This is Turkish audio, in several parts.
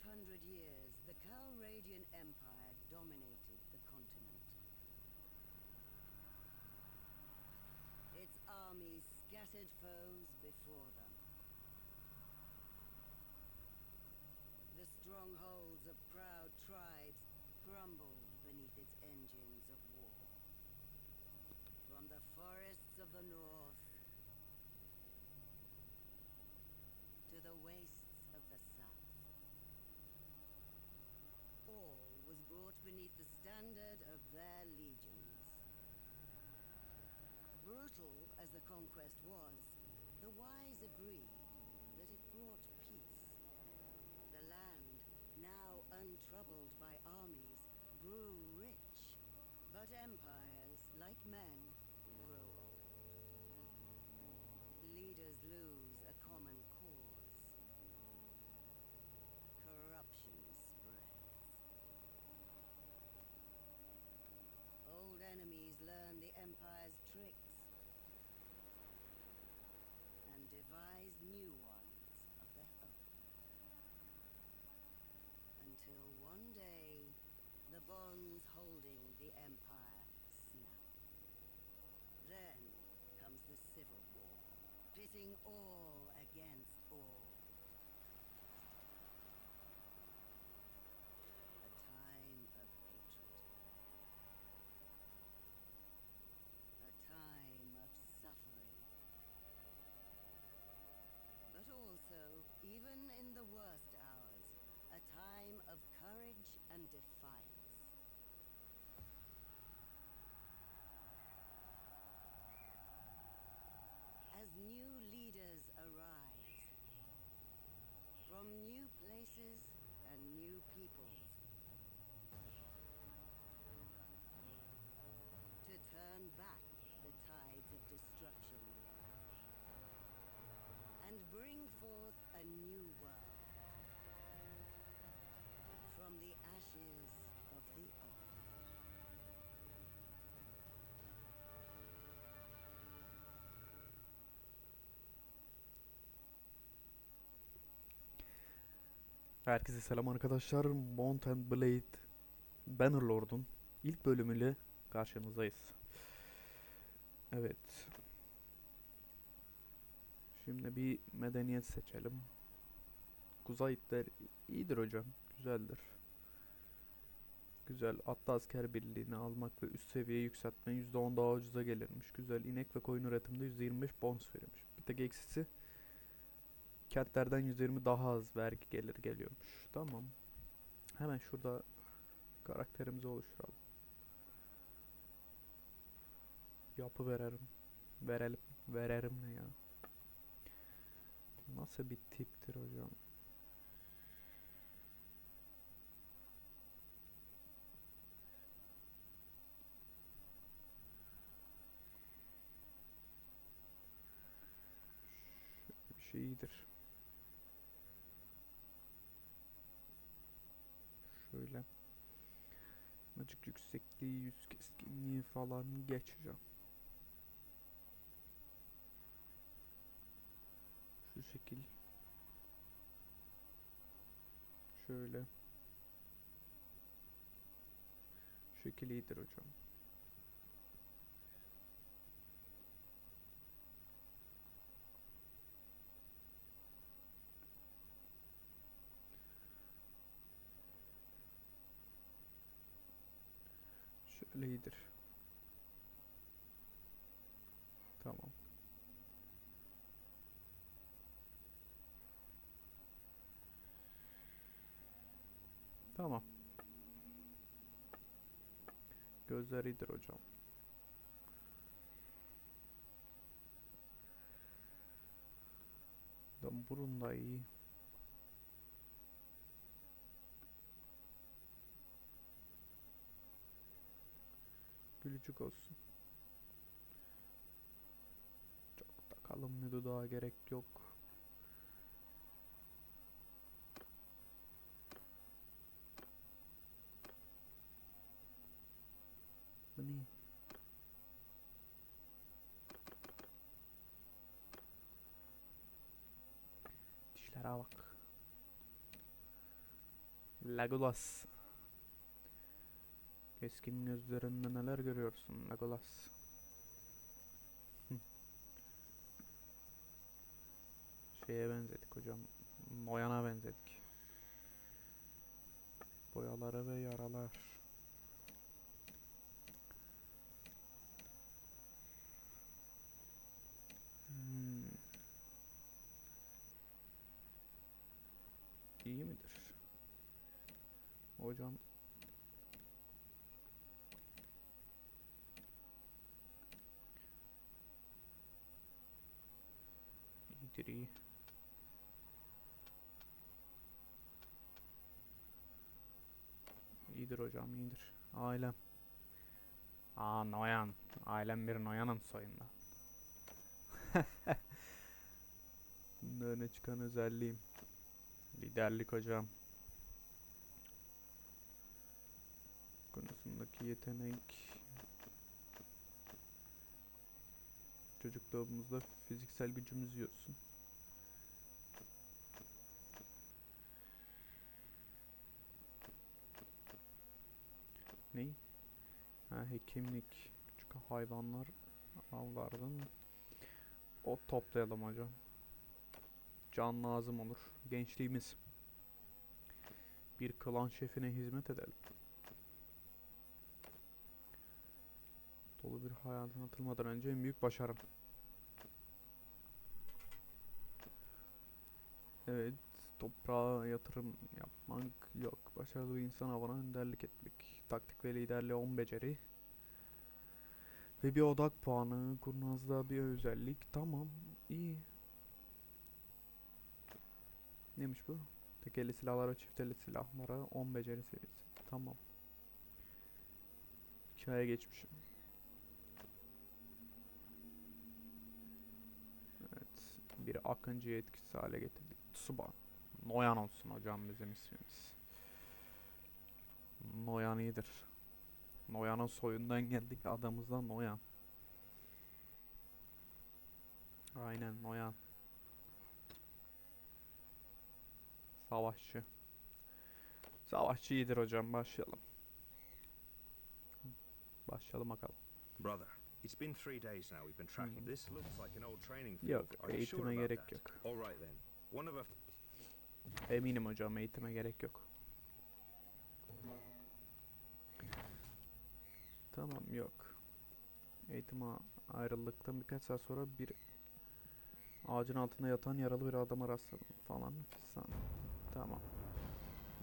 500 years, the Calradian Empire dominated the continent. Its armies scattered foes before them. The strongholds of proud tribes crumbled beneath its engines of war. From the forests of the north to the wastes of the south. All was brought beneath the standard of their legions. Brutal as the conquest was, the wise agreed that it brought peace. The land, now untroubled by armies, grew rich. But empires, like men, new ones of their own. Until one day, the bonds holding the Empire snap. Then comes the Civil War, pitting all against all. Even in the worst hours, a time of courage and defiance. As new leaders arise, from new places and new peoples, to turn back and bring forth a new world from the ashes of the old. Herkese selam arkadaşlar. Mount and Blade Bannerlord'un ilk bölümüyle karşınızdayız. Evet. Şimdi bir medeniyet seçelim. Kuzeyitler iyidir hocam. Güzeldir. Güzel. Atlı asker birliğini almak ve üst seviye yükseltme %10 daha ucuza gelirmiş. Güzel. İnek ve koyun üretiminde %25 bonus verilmiş. Bir tek eksisi Kentlerden 120 daha az vergi gelir geliyormuş. Tamam. Hemen şurada karakterimizi oluşturalım. Yapı verelim. Verelim. Verelim ne ya? Nasıl bir tiptir hocam? Şöyle bir şey iyidir. Şöyle. Macık yüksekliği, yüz keskinliği falan geçeceğim. Şekil. Şöyle. Şekil iyidir hocam. Şöyle iyidir. Tamam. Tamam. Gözler iyidir hocam. Da burun da iyi. Gülücük olsun. Çok da kalın bir gerek yok. Bu? Dişlere bak. Legolas. Keskin gözlerinde neler görüyorsun Legolas? Şeye benzedik hocam. Noyan'a benzedik. Boyaları ve yaralar. Hmm. İyi midir? Hocam iyidir iyi. İyidir hocam iyidir. Ailem. Aa Noyan. Ailem bir Noyan'ın soyunda. Bunda öne çıkan özelliğim. Liderlik hocam. Konusundaki yetenek. Çocukluğumuzda fiziksel gücümüz yiyorsun. Ne? Ha, hekimlik. Küçük hayvanlar avlardın. Ot toplayalım hocam. Can lazım olur. Gençliğimiz. Bir klan şefine hizmet edelim. Dolu bir hayatın atılmadan önce en büyük başarım. Evet, toprağa yatırım yapmak yok. Başarılı bir insan havana önderlik etmek. Taktik ve liderliğe 10 beceri. Ve bir odak puanı, kurnazlığa bir özellik. Tamam, iyi. Neymiş bu? Tek eli silahlara, çift eli silahlara 10 beceri seviyesi. Tamam. Hikaye geçmişim. Evet. Bir Akıncı'yı etkisiz hale getirdik. Tsuba. Noyan olsun hocam bizim ismimiz. Noyan iyidir. Noyan'ın soyundan geldik. Adamız da Noyan. Aynen Noyan. Savaşçı. Savaşçı iyidir hocam. Başlayalım. Başlayalım bakalım. Brother, it's been three days now we've been tracking. This looks like an old training field. Yok, eğitime gerek yok. All right then. One of our Eminim hocam eğitime gerek yok. Tamam yok. Eğitime ayrıldıktan birkaç saat sonra bir ağacın altında yatan yaralı bir adama rastladım falan fistan. Tamam.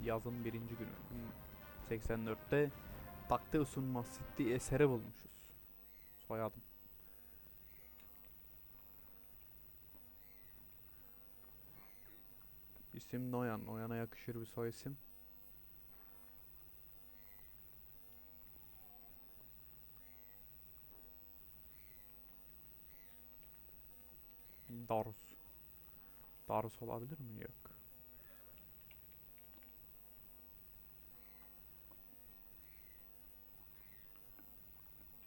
Yazın birinci günü. 84'te Takte Usun City eseri bulmuşuz. Soyadım. İsim Noyan. Noyan'a yakışır bir soy isim. Darus. Darus olabilir mi? Yok.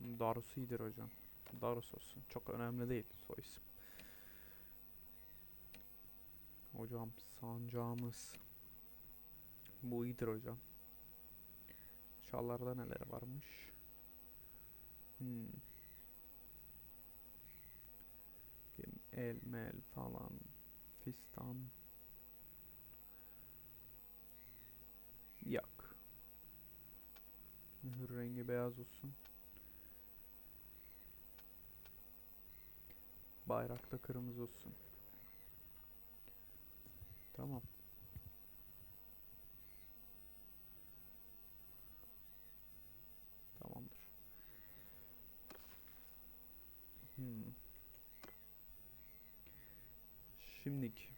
Darus iyidir hocam. Darus olsun. Çok önemli değil soy isim. Hocam sancağımız. Bu iyidir hocam. Şallarda neler varmış? Hmm. El, mel falan. Fistan. Yok. Mühür rengi beyaz olsun. Bayrakta kırmızı olsun. Tamam. Tamamdır. Hmm. Şimdiki.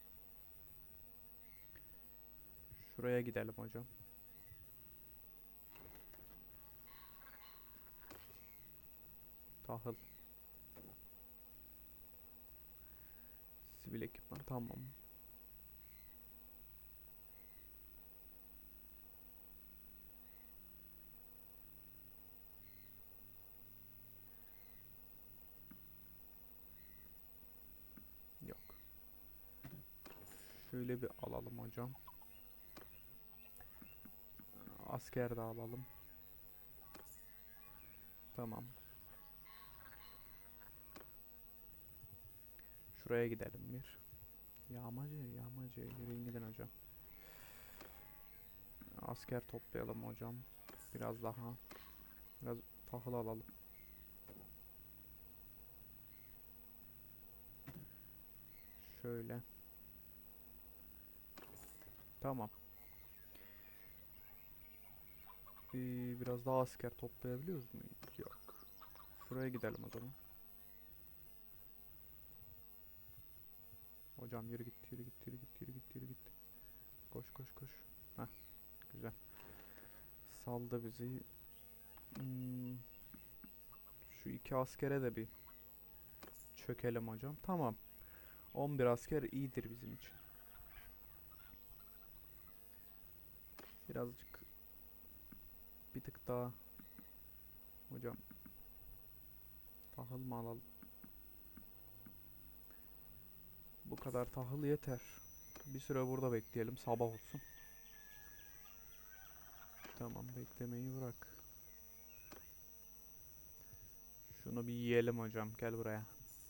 Şuraya gidelim hocam. Tahıl. Sivil ekipman tamam. Şöyle bir alalım hocam. Asker de alalım. Tamam. Şuraya gidelim bir. Yağmacı, yağmacı. Yürüyün gidin hocam. Asker toplayalım hocam. Biraz daha. Biraz tahıl alalım. Şöyle. Tamam. Ee, biraz daha asker toplayabiliyoruz mu? Yok. Şuraya gidelim o zaman. Hocam yürü git, yürü git, yürü git, yürü git, yürü git. Koş, koş, koş. Heh, güzel. Saldı bizi. Hmm, Şu iki askere de bir çökelim hocam. Tamam. 11 asker iyidir bizim için. Birazcık bir tık daha hocam tahıl mı alalım? Bu kadar tahıl yeter. Bir süre burada bekleyelim sabah olsun. Tamam beklemeyi bırak. Şunu bir yiyelim hocam. Gel buraya.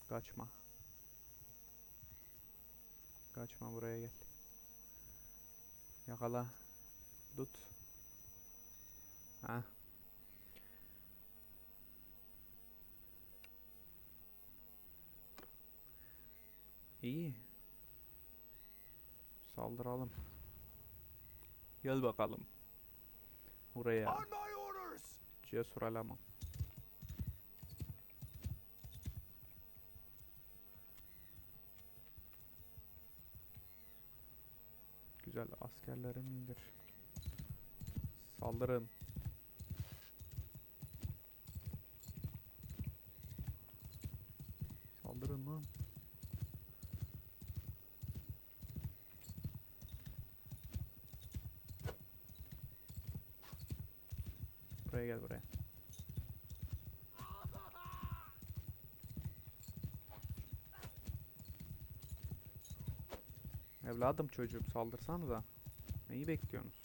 Kaçma. Kaçma buraya gel. Yakala. Tut. Ha. İyi. Saldıralım. Gel bakalım. Buraya. Cesur eleman. Güzel askerlerim iyidir. Saldırın. Saldırın lan. Buraya gel buraya. Evladım çocuğum saldırsanıza. Neyi bekliyorsunuz?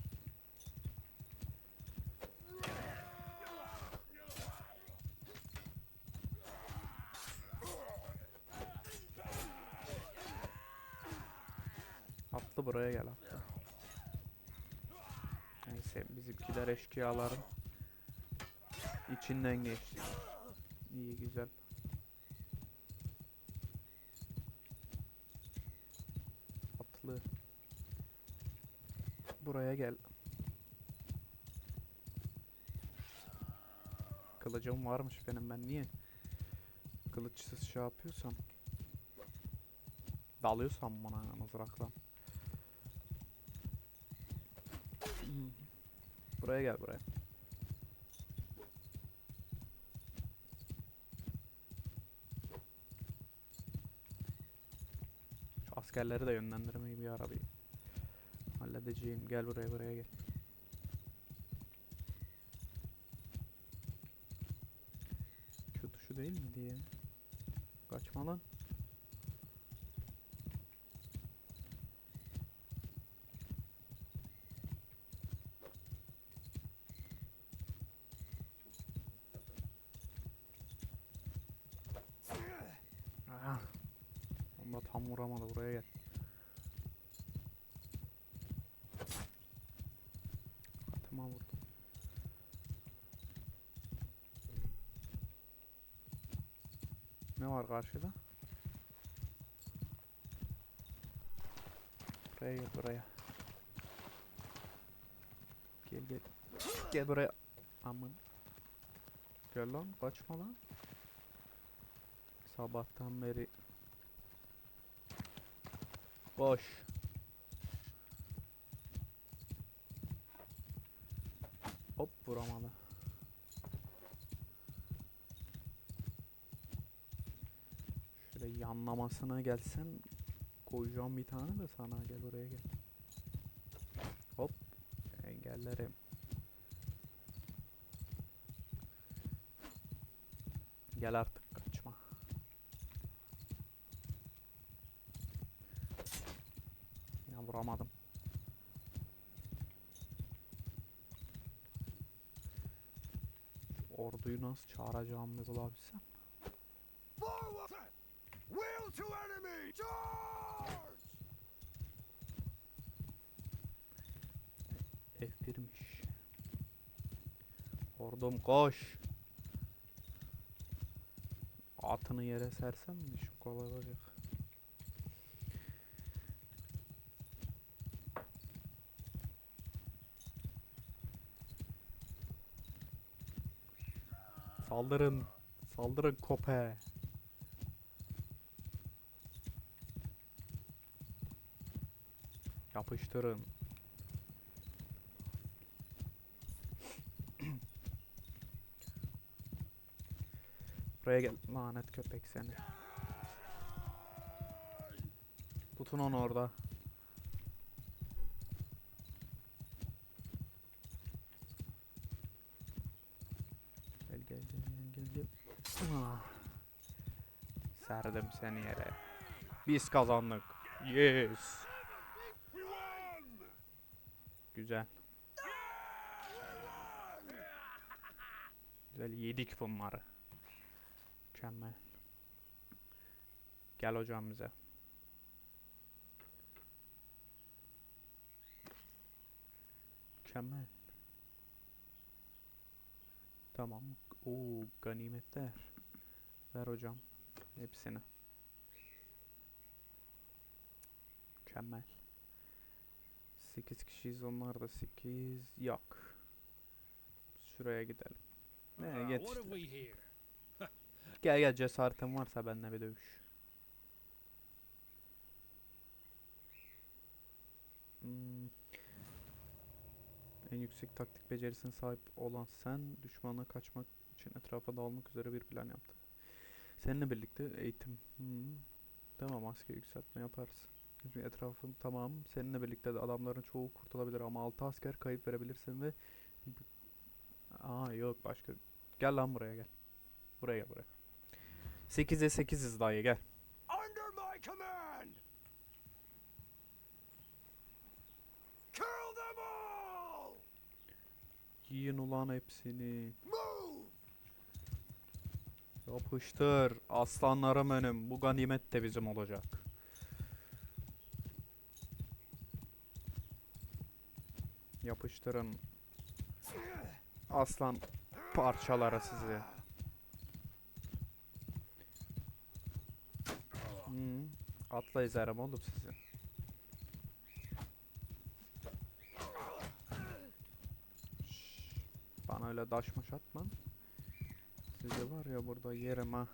Atlı buraya gel atlı. Neyse bizimkiler eşkıyaların içinden geçti. İyi güzel. Atlı. Buraya gel. Kılıcım varmış benim ben niye kılıçsız şey yapıyorsam dalıyorsam bana mızrakla. Hmm. Buraya gel buraya. Şu askerleri de yönlendirmeyi bir ara bir halledeceğim. Gel buraya buraya gel. Şu tuşu değil mi diye. Kaçma lan. Aha. Onda tam vuramadı buraya gel. Katıma vurdu. Ne var karşıda? Buraya gel buraya. Gel gel. Gel buraya. Aman. Gel lan kaçma lan. Sabahtan beri Boş. Hop vuramadı. Şöyle yanlamasına gelsen koyacağım bir tane de sana gel oraya gel. Hop engellerim. Gel artık nasıl çağıracağımı bulabilsem. Forward! Wheel to enemy! Charge! F1'miş. Ordum koş. Atını yere sersem mi işim kolay olacak. Saldırın. Saldırın kope. Yapıştırın. Buraya gel lanet köpek seni. Tutun onu orada. Gel gel gel gel gel gel. Ah. Serdim seni yere. Biz kazandık. Yes. Güzel. Güzel yedik bunları. Mükemmel. Gel hocam bize. Mükemmel. Tamam. Oo ganimetler. Ver hocam. Hepsini. Mükemmel. 8 kişiyiz onlar da 8 yok. Şuraya gidelim. Ne Ah, geç. Gel gel cesaretin varsa benimle bir dövüş. Hmm. En yüksek taktik becerisine sahip olan sen düşmana kaçmak için etrafa dağılmak üzere bir plan yaptı. Seninle birlikte eğitim. Hmm. Tamam asker yükseltme yaparız. Şimdi etrafın tamam. Seninle birlikte de adamların çoğu kurtulabilir ama 6 asker kayıp verebilirsin ve Aa yok başka. Gel lan buraya gel. Buraya gel buraya. 8'e 8'iz dayı gel. Under my command! Kill them all! Yiyin ulan hepsini. Move! Yapıştır. Aslanlarım benim. Bu ganimet de bizim olacak. Yapıştırın. Aslan parçaları sizi. Hmm. Atla ezerim oğlum sizi. Bana öyle daşmaş atma. Sizi var ya burada yerim ha.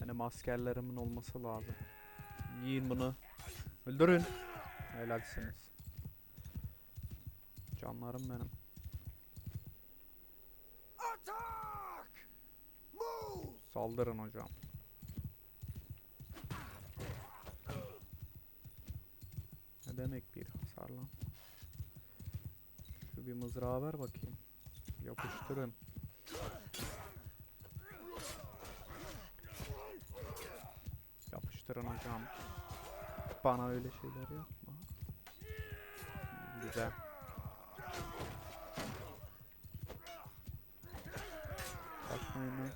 Benim askerlerimin olması lazım. Yiyin bunu. Öldürün. Helalsiniz. Canlarım benim. Saldırın hocam. Ne demek bir hasar lan? Şu bir mızrağı ver bakayım. Yapıştırın. Yapıştırın hocam. Bana öyle şeyler yapma. Güzel. Kaçmayın lan.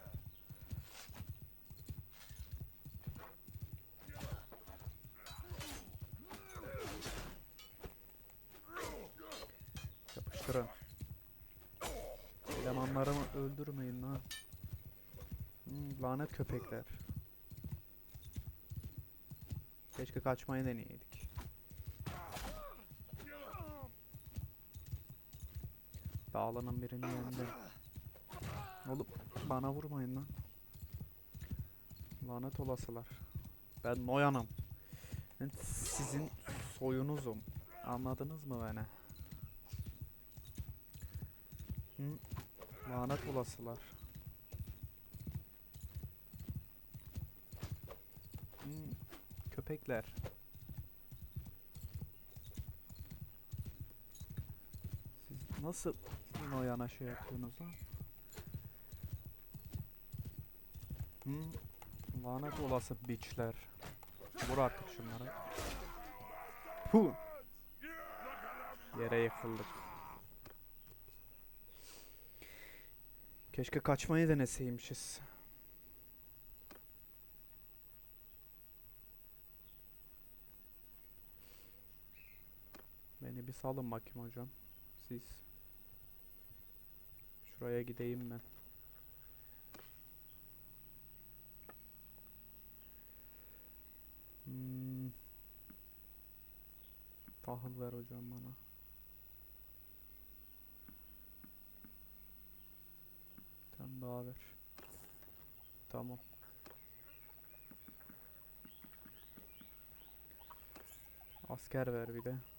Yapıştırın. Elemanlarımı öldürmeyin lan. Hmm, lanet köpekler. Keşke kaçmayı deneyeydik. Dağlanan birini yendi. Oğlum bana vurmayın lan. Lanet olasılar. Ben Noyan'ım. Ben sizin soyunuzum. Anladınız mı beni? Hı? Lanet olasılar. köpekler. Siz nasıl o yana şey yapıyorsunuz lan? Hmm, lanet olası biçler. Vur artık şunlara. Hu. Yere yıkıldık. Keşke kaçmayı deneseymişiz. Beni bir salın bakayım hocam. Siz. Şuraya gideyim ben. Hmm. Tahıl ver hocam bana. Tane daha ver. Tamam. Asker ver bir de.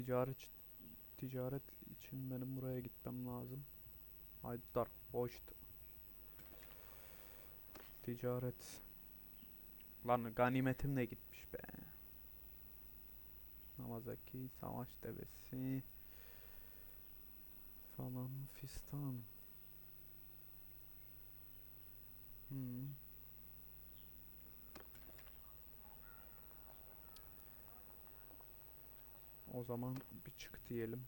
Ticaret ticaret için benim buraya gitmem lazım. Haydar hoşt. Ticaret. Lan ganimetim de gitmiş be. Namazaki savaş devesi falan fistan. Hmm. O zaman bir çık diyelim.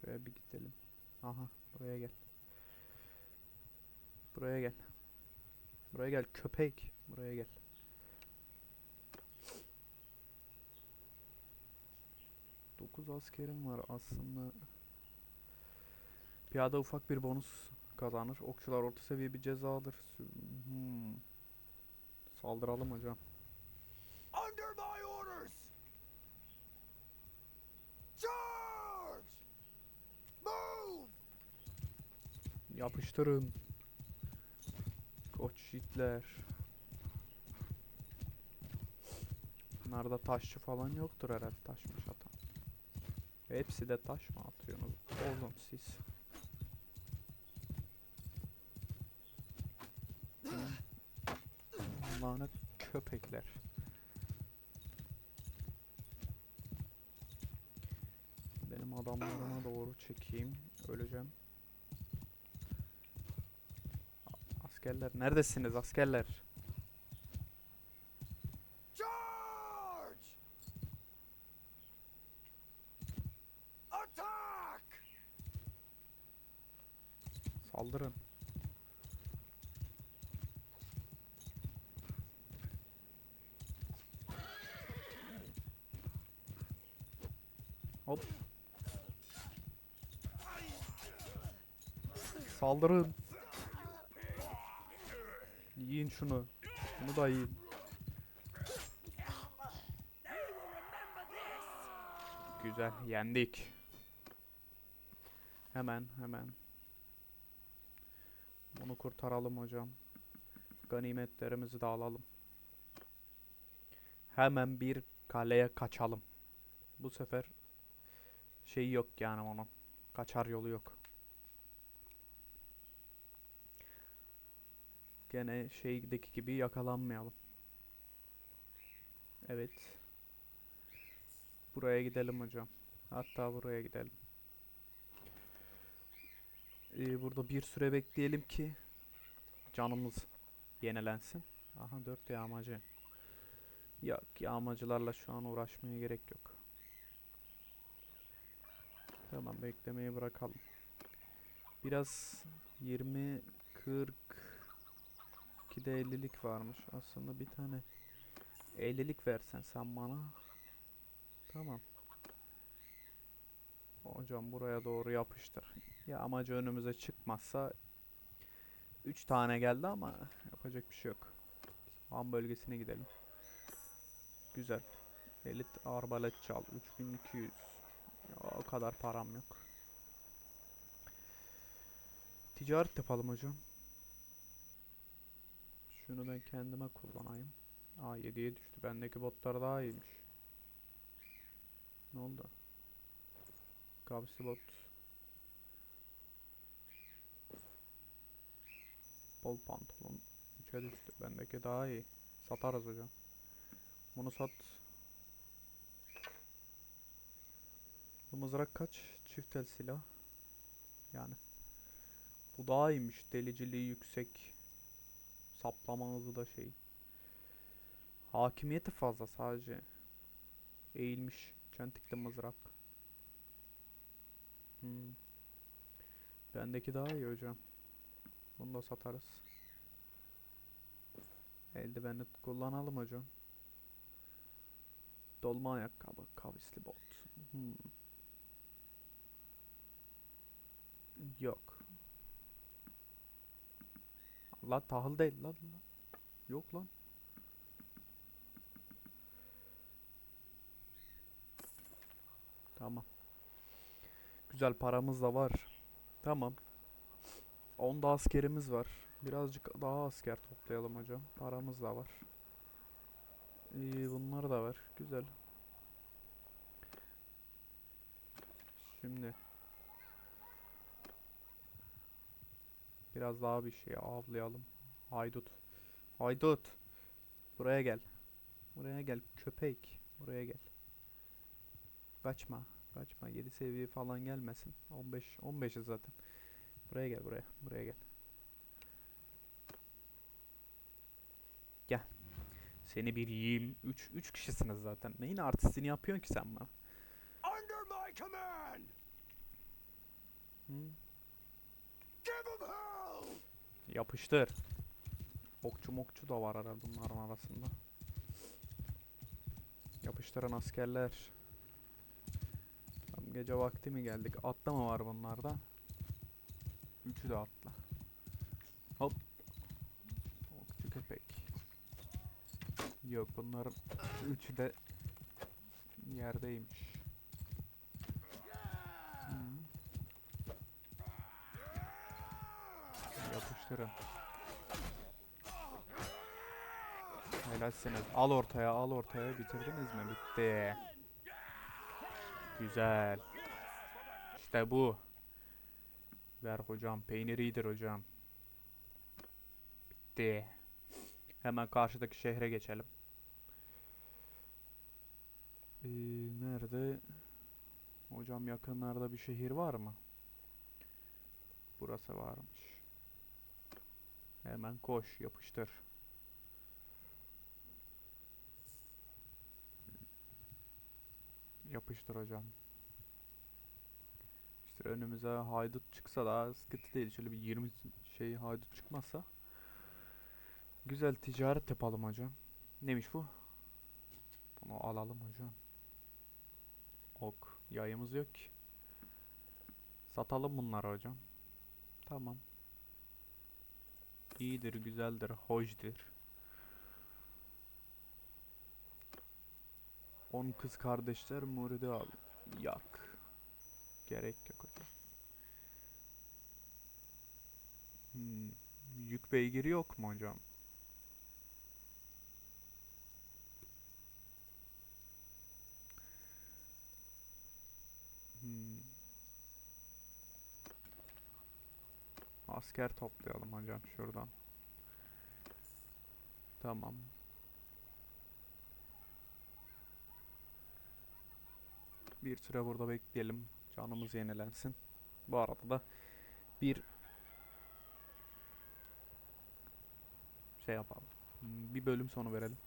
Şuraya bir gidelim. Aha buraya gel. Buraya gel. Buraya gel köpek. Buraya gel. Dokuz askerim var aslında. Piyade ufak bir bonus kazanır. Okçular orta seviye bir ceza alır. Hmm. Saldıralım hocam. Under my orders! Charge! Move! Yapıştırın. Koç yiğitler. Bunlarda taşçı falan yoktur herhalde taşmış atan. Hepsi de taş mı atıyorsunuz? Oğlum siz. Hmm. Lanet köpekler. Benim adamlarıma doğru çekeyim. Öleceğim. Askerler neredesiniz askerler? Charge! Attack! Saldırın. Hop. Saldırın. Yiyin şunu. Bunu da yiyin. Güzel yendik. Hemen hemen. Bunu kurtaralım hocam. Ganimetlerimizi de alalım. Hemen bir kaleye kaçalım. Bu sefer şey yok yani onun. Kaçar yolu yok. Gene şeydeki gibi yakalanmayalım. Evet. Buraya gidelim hocam. Hatta buraya gidelim. Ee, burada bir süre bekleyelim ki canımız yenilensin. Aha 4 yağmacı. Yok yağmacılarla şu an uğraşmaya gerek yok. Tamam beklemeyi bırakalım. Biraz 20 40 2'de 50'lik varmış. Aslında bir tane 50'lik versen sen bana. Tamam. Hocam buraya doğru yapıştır. Ya amacı önümüze çıkmazsa 3 tane geldi ama yapacak bir şey yok. Han bölgesine gidelim. Güzel. Elit arbalet çal 3200. O kadar param yok. Ticaret yapalım hocam. Şunu ben kendime kullanayım. Aa 7'ye düştü. Bendeki botlar daha iyiymiş. Ne oldu? Gabsi bot. Bol pantolon. 3'e düştü. Bendeki daha iyi. Satarız hocam. Bunu sat. Bu mızrak kaç? Çift el silah. Yani. Bu daha iyiymiş. Deliciliği yüksek. Saplama hızı da şey. Hakimiyeti fazla sadece. Eğilmiş. Çentikli mızrak. Hmm. Bendeki daha iyi hocam. Bunu da satarız. Eldiveni kullanalım hocam. Dolma ayakkabı, kavisli bot. Hmm. Yok. La tahıl değil lan. Yok lan. Tamam. Güzel paramız da var. Tamam. 10 da askerimiz var. Birazcık daha asker toplayalım hocam. Paramız da var. İyi bunlar da var. Güzel. Şimdi biraz daha bir şey avlayalım. Haydut. Haydut. Buraya gel. Buraya gel köpek. Buraya gel. Kaçma. Kaçma. 7 seviye falan gelmesin. 15 15'i zaten. Buraya gel buraya. Buraya gel. Gel. Seni bir yiyeyim. 3 3 kişisiniz zaten. Neyin artistini yapıyorsun ki sen bana? Under my command! Hı? Yapıştır. Okçu mokçu da var herhalde bunların arasında. Yapıştıran askerler. Tam gece vakti mi geldik? Atla mı var bunlarda? Üçü de atla. Hop. Okçu köpek. Yok bunların üçü de yerdeymiş. Hı. Yapıştırın. Helalsiniz. Al ortaya, al ortaya. Bitirdiniz mi? Bitti. Güzel. İşte bu. Ver hocam. Peynir iyidir hocam. Bitti. Hemen karşıdaki şehre geçelim. Ee, nerede? Hocam yakınlarda bir şehir var mı? Burası varmış. Hemen koş, yapıştır. Yapıştır hocam. İşte önümüze haydut çıksa daha sıkıntı değil. Şöyle bir 20 şey haydut çıkmazsa. Güzel ticaret yapalım hocam. Neymiş bu? Bunu alalım hocam. Ok. Yayımız yok ki. Satalım bunları hocam. Tamam. İyidir, güzeldir, hoşdur. 10 kız kardeşler muridi al. Yak. Gerek yok hocam. Hmm. Yük beygiri yok mu hocam? Asker toplayalım hocam şuradan. Tamam. Bir süre burada bekleyelim. Canımız yenilensin. Bu arada da bir şey yapalım. Hmm, Bir bölüm sonu verelim.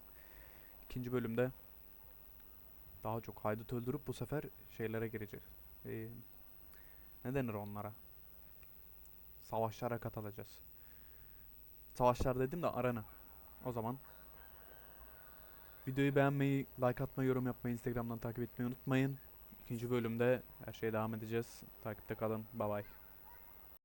İkinci bölümde daha çok haydut öldürüp bu sefer şeylere gireceğiz. Ee, ne denir onlara? Savaşlara katılacağız. Savaşlar dedim de arena. O zaman videoyu beğenmeyi, like atmayı, yorum yapmayı, Instagram'dan takip etmeyi unutmayın. İkinci bölümde her şeye devam edeceğiz. Takipte kalın. Bye bye.